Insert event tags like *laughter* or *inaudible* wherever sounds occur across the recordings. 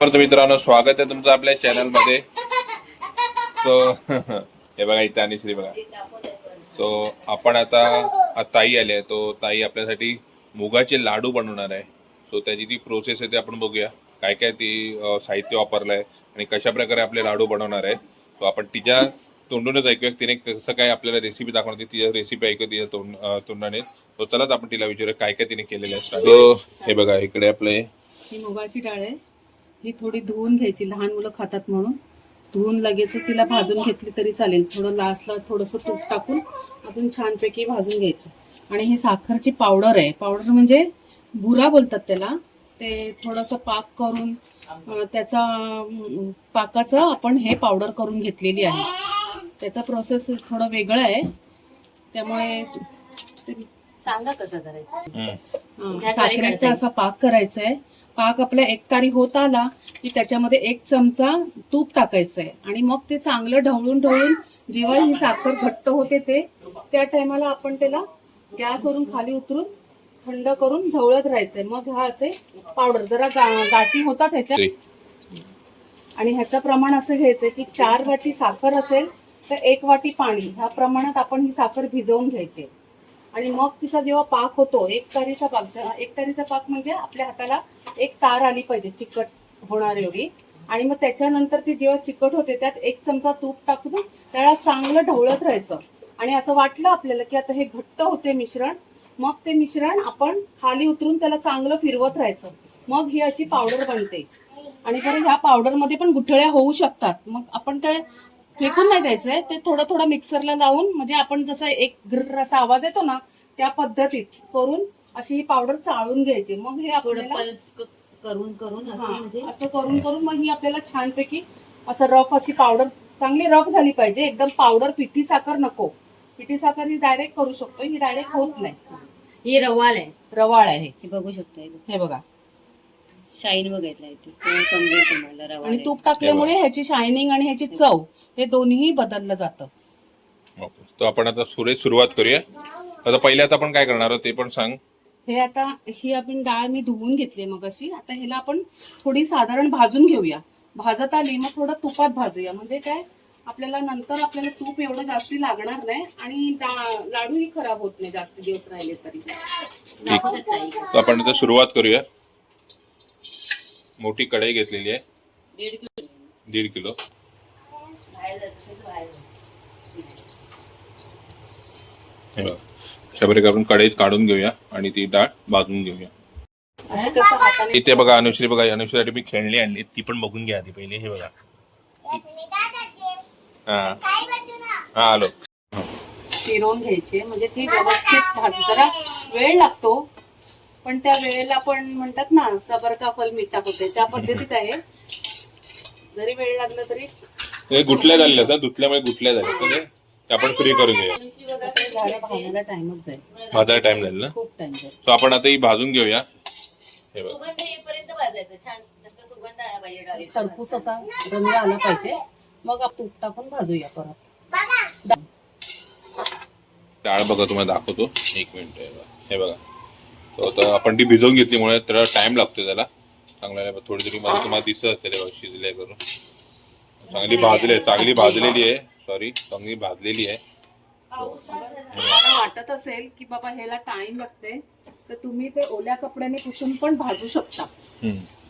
तर मित्रांनो स्वागत आहे तुमचं आपल्या चॅनलमध्ये सो हे बघा इथे आणि श्री बघा. सो आपण आता ताई आली आहे. तो ताई आपल्यासाठी मुगाचे लाडू बनवणार आहे. सो त्याची ती प्रोसेस आहे ते आपण बघूया. काय काय ती साहित्य वापरलं आहे आणि कशा प्रकारे आपले लाडू बनवणार आहे. सो आपण तिच्या तोंडूनच ऐकूया. तिने कसं काय आपल्याला रेसिपी दाखवणार ती तिच्या रेसिपी ऐकू तिच्या तोंड तोंडाने. तो चलाच आपण तिला विचारूया काय काय तिने केलेलं आहे. हे बघा इकडे आपले ही मुगाची डाळ आहे. ही थोडी धुवून घ्यायची लहान मुलं खातात म्हणून. धुवून लगेच तिला भाजून घेतली तरी चालेल. थोडं लास्टला थोडंसं तूप टाकून अजून छानपैकी भाजून घ्यायची. आणि ही साखरची पावडर आहे. पावडर म्हणजे बुरा बोलतात त्याला. ते थोडंसं पाक करून त्याचा पाकाचं आपण हे पावडर करून घेतलेली आहे. त्याचा प्रोसेस थोडा वेगळा आहे. त्यामुळे सांगा कसं करायचं. हा, साखरेचा असा पाक करायचा आहे पाक आपला एक तारी होत आला की त्याच्यामध्ये एक चमचा तूप टाकायचं आहे आणि मग ते चांगलं ढवळून ढवळून जेव्हा ही साखर घट्ट होते ते त्या टायमाला आपण त्याला गॅसवरून खाली उतरून थंड करून ढवळत राहायचंय. मग हा असे पावडर जरा गा- गाठी होतात ह्याच्या श्री. आणि ह्याचं प्रमाण असं घ्यायचंय की चार वाटी साखर असेल तर एक वाटी पाणी. ह्या प्रमाणात आपण ही साखर भिजवून घ्यायची. आणि मग तिचा जेव्हा पाक होतो एक तारीचा पाक एक तारीचा पाक म्हणजे आपल्या हाताला एक तार आली पाहिजे चिकट होणार एवढी. आणि मग त्याच्यानंतर ती जेव्हा चिकट होते त्यात एक चमचा तूप टाकून त्याला चांगलं ढवळत राहायचं. आणि असं वाटलं आपल्याला की आता हे घट्ट होते मिश्रण मग ते मिश्रण आपण खाली उतरून त्याला चांगलं फिरवत राहायचं. मग ही अशी पावडर बनते. आणि बरं ह्या पावडरमध्ये पण गुठळ्या होऊ शकतात. मग आपण काय फेकून नाही द्यायचंय ते थोडं थोडं मिक्सरला लावून म्हणजे आपण जसं एक ग्रर असा आवाज येतो ना त्या पद्धतीत करून अशी ही पावडर चाळून घ्यायची. मग हे थोडं आपल्याला पल्स करून करून असं हा, म्हणजे असं करून करून मग ही आपल्याला छानपैकी असं रफ अशी पावडर चांगली रफ झाली पाहिजे. एकदम पावडर पिठी साखर नको. पिठी साखर ही डायरेक्ट करू शकतो ही डायरेक्ट होत नाही. ही रवाल आहे. रवाळ आहे. हे बघू शकतो हे बघ. शाईन बघितला इथे तेव्हा समजेल तुम्हाला आणि आहे. तूप टाकल्यामुळे ह्याची शायनिंग आणि ह्याची चव हे दोन्ही बदललं जातं. ओके. तर आपण आता सुरेश सुरुवात करूया. आता पहिले आता आपण काय करणार आहोत ते पण सांग. हे आता ही आपण डाळ मी धुवून घेतली मग अशी आता ह्याला आपण थोडी साधारण भाजून घेऊया. भाजत आली मग थोडं तुपात भाजूया. म्हणजे काय आपल्याला नंतर आपल्याला तूप एवढं जास्ती लागणार नाही आणि डा- लाडूही खराब होत नाही जास्त दिवस राहिले. तर. आपण आता सुरुवात करूया. मोठी कढई घेतलेली आहे. दीड किलो. दीड किलो. हे. बघा. अशा प्रकारे आपण कढईत काढून घेऊया आणि ती डाळ भाजून घेऊया. इथे बघा अनुश्री बघा अनुश्रीसाठी मी खेळणी आणली. ती पण बघून घ्या आधी पहिले हे बघा. हा. हा आलो. फिरवून घ्यायचे. म्हणजे ती व्यवस्थित भाज जरा वेळ लागतो पण त्या वेळेला पण म्हणतात ना सबर का फल मिठा होते त्या पद्धतीत आहे. जरी वेळ लागला तरी गुटल्या झालेल्या असतात. धुतल्यामुळे गुटल्या झाल्या. आपण फ्री करून घेऊया. भाजायला टाइमच जाईल भाजायला टाइम जाईल ना? खूप टाइम जाईल तो आपण आता ही भाजून घेऊया. हे बघा. सुगंध येईपर्यंत भाजायचं. छान. त्याचा सुगंध आला पाहिजे डाळीचा. खरपूस असा रंग आला पाहिजे. मग आपण तूप टाकून भाजूया परत. डाळ बघा तुम्हाला दाखवतो. एक मिनिट हे बघा. हे बघा. तो आता आपण ती भिजवून घेतल्यामुळे त्याला टाइम लागतो त्याला. चांगला थोडी तरी मला तुम्हाला दिसत असेल. हे बघा, शिजले करून. चांगली भाजली आहे. चांगली भाजलेली आहे. सॉरी चांगली भाजलेली आहे. मला वाटत असेल की बाबा ह्याला टाइम लागते तर तुम्ही ते ओल्या कपड्याने पुसून पण भाजू शकता.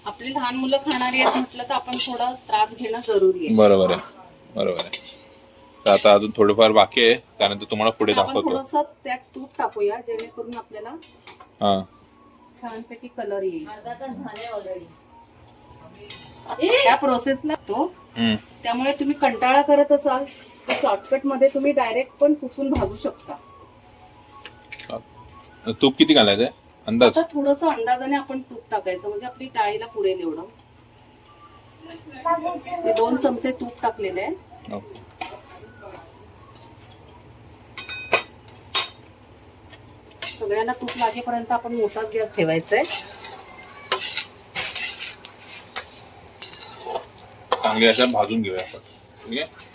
आपली लहान मुलं खाणारी आहेत म्हटलं तर आपण थोडा त्रास घेणं जरुरी आहे. बरोबर आहे. बरोबर आहे. तर आता अजून थोडंफार बाकी आहे त्यानंतर तुम्हाला पुढे आपण दाखवतो. थोडस त्यात तूप टाकूया जेणेकरून आपल्याला हा. छानपैकी कलर येईल. अर्धा तास झाले ऑलरेडी त्या प्रोसेसला तो. हम्म. त्यामुळे तुम्ही कंटाळा करत असाल. तर शॉर्टकटमध्ये तुम्ही डायरेक्ट पण पुसून भाजू शकता. तूप किती घालायचं अंदाज? आता थोडस अंदाजाने आपण तूप टाकायचं म्हणजे आपली डाळीला पुरेल एवढं. हे दोन चमचे तूप टाकलेले आहे. ओके. सगळ्यांना तूप लागेपर्यंत आपण मोठाच गॅस ठेवायचा आहे चांगली अशा भाजून घेऊया आपण. ठीक आहे?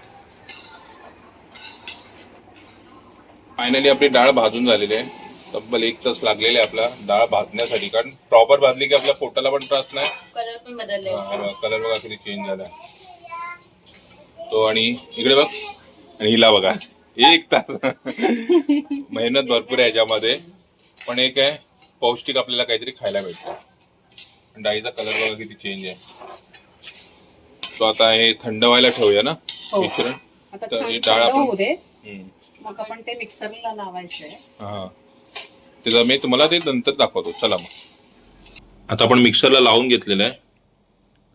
फायनली आपली डाळ भाजून झालेली आहे. तब्बल एक तास लागलेले आहे आपला डाळ भाजण्यासाठी. कारण प्रॉपर भाजली की आपल्या पोटाला पण त्रास नाही. कलर पण बदलले. कलर बघा किती चेंज झाला. तो आणि इकडे बघ. आणि हिला बघा. एक तास. *laughs* मेहनत भरपूर आहे याच्यामध्ये. पण एक आहे पौष्टिक आपल्याला काहीतरी खायला भेटतं. डाळीचा कलर बघा किती चेंज आहे. तो आता हे थंड व्हायला ठेवूया ना? हो. मिश्रण. आता तर ही डाळ आपण-. मग आपण ते मिक्सरला लावायचंय. हा. त्याचं मी तुम्हाला ते नंतर दाखवतो. चला मग. आता आपण मिक्सरला लावून घेतलेलं आहे.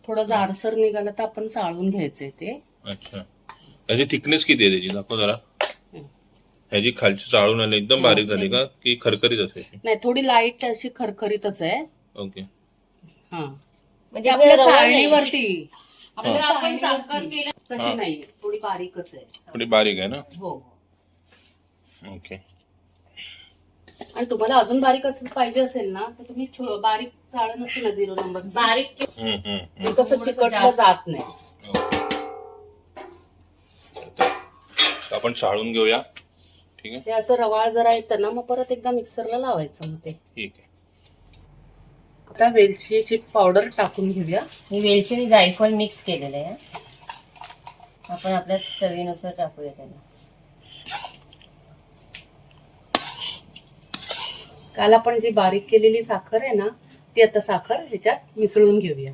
थोडं जाडसर निघालं तर आपण चाळून घ्यायचंय ते. अच्छा. त्याची थिकनेस किती आहे त्याची? दाखव जरा. ह्याची खालची चाळून आली एकदम बारीक झाली का? की खरखरीत असेल नाही थोडी लाइट अशी खरखरीतच आहे. ओके. हा. म्हणजे आपल्या. चाळणीवरती. आपल्या आपण साखर. केलं तशी नाही थोडी बारीकच आहे. थोडी बारीक आहे ना? हो. ओके. आणि तुम्हाला अजून बारीक असं पाहिजे असेल ना तर तुम्ही छो- बारीक चाळण असते ना झिरो नंबर बारीक हम्म, हम्म, हम्म. ते कसं चिकटलं. जात नाही. ओके. तर आपण चाळून घेऊया. ठीक आहे? ते असं रवाळ जरा येतं ना मग परत एकदा मिक्सरला लावायचं मग ते. ठीक आहे. आता वेलचीची पावडर टाकून घेऊया. मी वेलची आणि जायफळ मिक्स केलेलं आहे. आपण आपल्या चवीनुसार टाकूया त्याला. काल आपण जी बारीक केलेली साखर आहे ना ती आता साखर ह्याच्यात मिसळून घेऊया.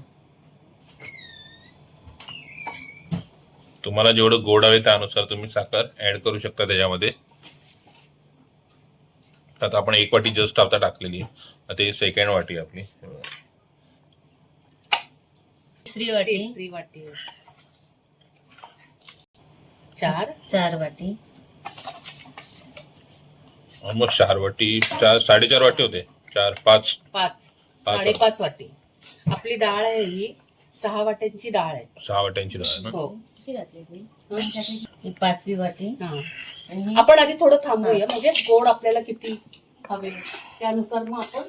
तुम्हाला जेवढं गोड हवे त्यानुसार तुम्ही साखर ऍड करू शकता त्याच्यामध्ये. आता आपण एक वाटी जस्ट आता टाकलेली. आहे आता ही सेकंड वाटी आपली. तिसरी वाटी. तिसरी वाटी. चार. चार वाटी. ऑलमोस्ट चार वाटी चार साडेचार वाटी होते. चार पाच. पाच. साडेपाच वाटी. आपली डाळ आहे ही सहा वाट्यांची डाळ आहे. सहा वाट्यांची डाळ आहे ना? हो. किती घातली आपली? ही पाचवी वाटी. हा. आणि आपण आधी थोडं थांबूया. म्हणजे गोड आपल्याला किती हवे. त्यानुसार मग आपण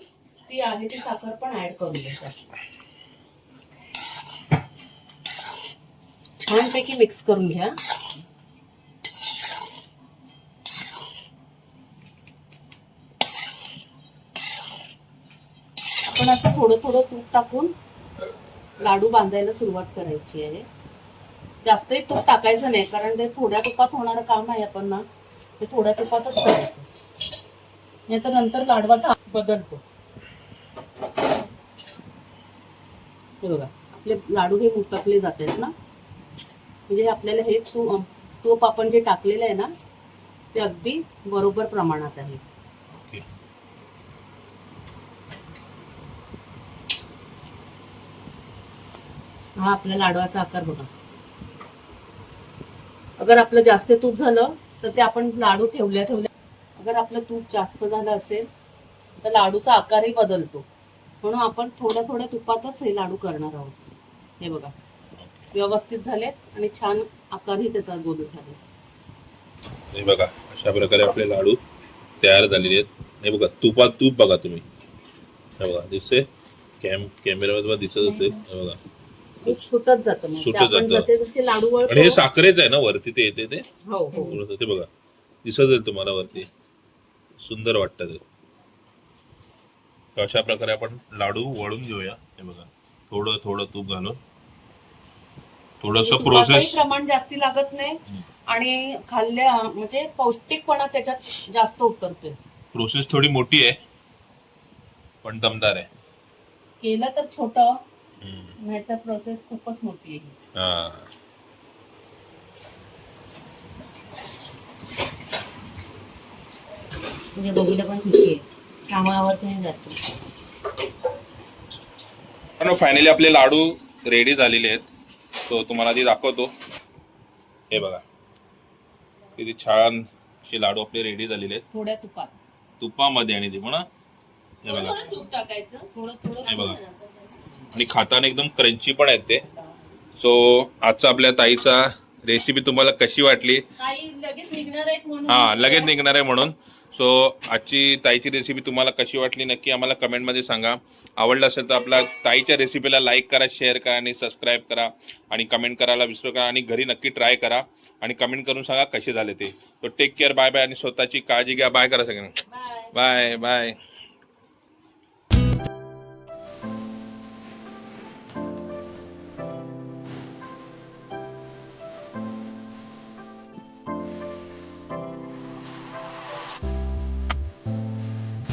ती आहे ती साखर पण ऍड करूया छानपैकी मिक्स करून घ्या. आपण असं थोडं थोडं तूप टाकून लाडू बांधायला सुरुवात करायची आहे. जास्तही तूप टाकायचं नाही कारण ते थोड्या तुपात होणारं काम आहे आपण ना ते थोड्या तुपातच करायचं. नाही तर नंतर लाडवाचा बदलतो. हे बघा आपले लाडू हे मुटकले जात आहेत ना. म्हणजे हे आपल्याला हे तूप तूप आपण जे टाकलेलं आहे ना ते अगदी बरोबर प्रमाणात आहे. हा आपल्या लाडवाचा आकार बघा. अगर आपलं जास्त तूप झालं तर ते आपण लाडू ठेवल्या ठेवल्या अगर आपलं तूप जास्त झालं असेल तर लाडूचा आकारही बदलतो. म्हणून आपण थोड्या थोड्या तुपातच हे लाडू करणार आहोत. हे बघा. व्यवस्थित झालेत आणि छान आकारही त्याचा गोल झाले. हे बघा अशा प्रकारे आपले लाडू तयार झालेले आहेत. हे बघा तुपात तूप बघा तुम्ही. हे बघा दिसते कॅम कॅमेऱ्यावर दिसत असेल. हे बघा. तूप सुटत जातं मग. ते सुटत आपण जातं. जसे जसे लाडू आणि हे वळतो साखरेच आहे ना वरती ते येते ते? हो हो. थोडंसं ते बघा. दिसत जाईल तुम्हाला वरती. सुंदर वाटतं ते. तर अशा प्रकारे आपण लाडू वळून घेऊया. हे बघा. थोडं थोडं तूप घालून. थोडस तुपाचंही प्रोसेस प्रमाण जास्ती लागत नाही. आणि खाल्ल्या म्हणजे पौष्टिकपणा त्याच्यात जास्त उतरतोय. प्रोसेस थोडी मोठी आहे. पण दमदार आहे. केलं तर छोट. नाहीतर प्रोसेस खूपच मोठी आहे. हा. म्हणजे बघूला पण सुट्टी आहे. कामावर तुम्ही जाते पण फायनली आपले लाडू रेडी झालेले आहेत. सो तुम्हाला ती दाखवतो. हे बघा. किती छान असे लाडू आपले रेडी झालेले आहेत. थोड्या तुपात. तुपामध्ये आणि ते म्हणा हे? बघा. थोडं तूप टाकायचं. थोडं थोडं हे बघा. आणि खाताना एकदम क्रंची पण आहेत ते. सो आजचा आपल्या ताईचा रेसिपी तुम्हाला कशी वाटली? हा लगेच निघणार आहे म्हणून. सो आजची ताईची रेसिपी तुम्हाला कशी वाटली नक्की आम्हाला कमेंटमध्ये सांगा. आवडलं असेल तर आपल्या ताईच्या रेसिपीला लाईक करा शेअर करा आणि सबस्क्राईब करा. आणि कमेंट करायला विसरू करा आणि घरी नक्की ट्राय करा. आणि कमेंट करून सांगा कसे झाले ते. तो टेक केअर बाय बाय आणि स्वतःची काळजी घ्या. बाय करा सगळ्यांना. Bye bye